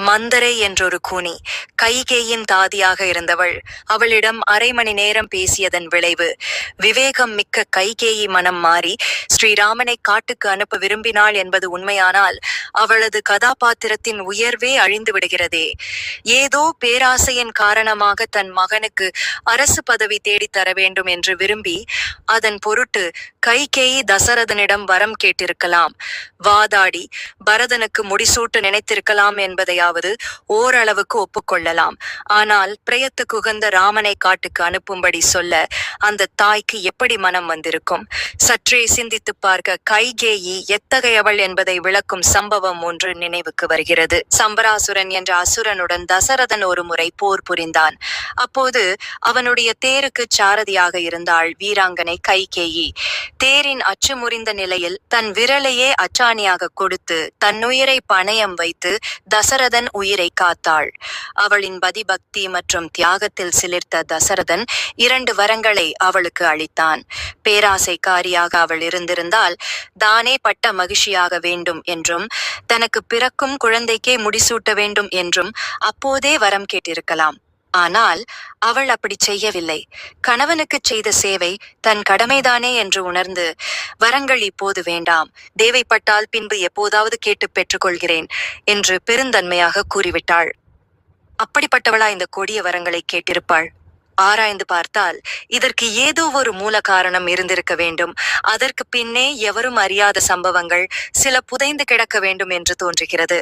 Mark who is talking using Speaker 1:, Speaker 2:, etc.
Speaker 1: மந்தரை என்றொரு கூனி கைகேயின் தாதியாக இருந்தவள். அவளிடம் அரை மணி நேரம் பேசியதன் விளைவு. விவேகம் மிக்க கைகேயி மனம் மாறி ஸ்ரீராமனை காட்டுக்கு அனுப்ப விரும்பினாள் என்பது உண்மையானால் அவளது கதாபாத்திரத்தின் உயர்வே அழிந்து விடுகிறதே. ஏதோ பேராசையின் காரணமாக தன் மகனுக்கு அரசு பதவி தேடித் தர வேண்டும் என்று விரும்பி அதன் பொருட்டு கைகேயி தசரதனிடம் வரம் கேட்டிருக்கலாம். வாதாடி பரதனுக்கு முடிசூட்டு நினைத்திருக்கலாம் என்பதையாவது ஓரளவுக்கு ஒப்புக்கொள்ளலாம். ஆனால் பிரயத்துக்கு உகந்த ராமனை காட்டுக்கு அனுப்பும்படி சொல்ல அந்த தாய்க்கு எப்படி மனம் வந்திருக்கும்? சற்றே சிந்தித்துப் பார்க்க கைகேயி எத்தகையவள் என்பதை விளக்கும் சம்பவம் ஒன்று நினைவுக்கு வருகிறது. சம்பராசுரன் என்ற அசுரனுடன் தசரதன் ஒரு முறை போர் புரிந்தான். அப்போது அவனுடைய தேருக்கு சாரதியாக இருந்தாள் வீராங்கனை கைகேயி. தேரின் அச்சு முறிந்த நிலையில் தன் விரலையே அச்சாணியாக கொடுத்து தன்னுயிரை பணயம் வைத்து தசரதன் உயிரை காத்தாள். அவளின் பதிபக்தி மற்றும் தியாகத்தில் சிலிர்த்த தசரதன் இரண்டு வரங்களை அவளுக்கு அளித்தான். பேராசைக்காரியாக அவள் இருந்திருந்தால் தானே பட்ட மகிழ்ச்சியாக வேண்டும் என்றும் தனக்கு பிறக்கும் குழந்தைக்கே முடிசூட்ட வேண்டும் என்றும் அப்போதே வரம் கேட்டிருக்கலாம். ஆனால் அவள் அப்படி செய்யவில்லை. கணவனுக்கு செய்த சேவை தன் கடமைதானே என்று உணர்ந்து வரங்கள் இப்போது வேண்டாம். தேவைப்பட்டால் பின்பு எப்போதாவது கேட்டு பெற்றுக்கொள்கிறேன் என்று பெருந்தன்மையாக கூறிவிட்டாள். அப்படிப்பட்டவளா இந்த கொடிய வரங்களை கேட்டிருப்பாள்? ஆராய்ந்து பார்த்தால் இதற்கு ஏதோ ஒரு மூல காரணம் இருந்திருக்க வேண்டும். அதற்கு பின்னே எவரும் அறியாத சம்பவங்கள் சில புதைந்து கிடக்க வேண்டும் என்று தோன்றுகிறது.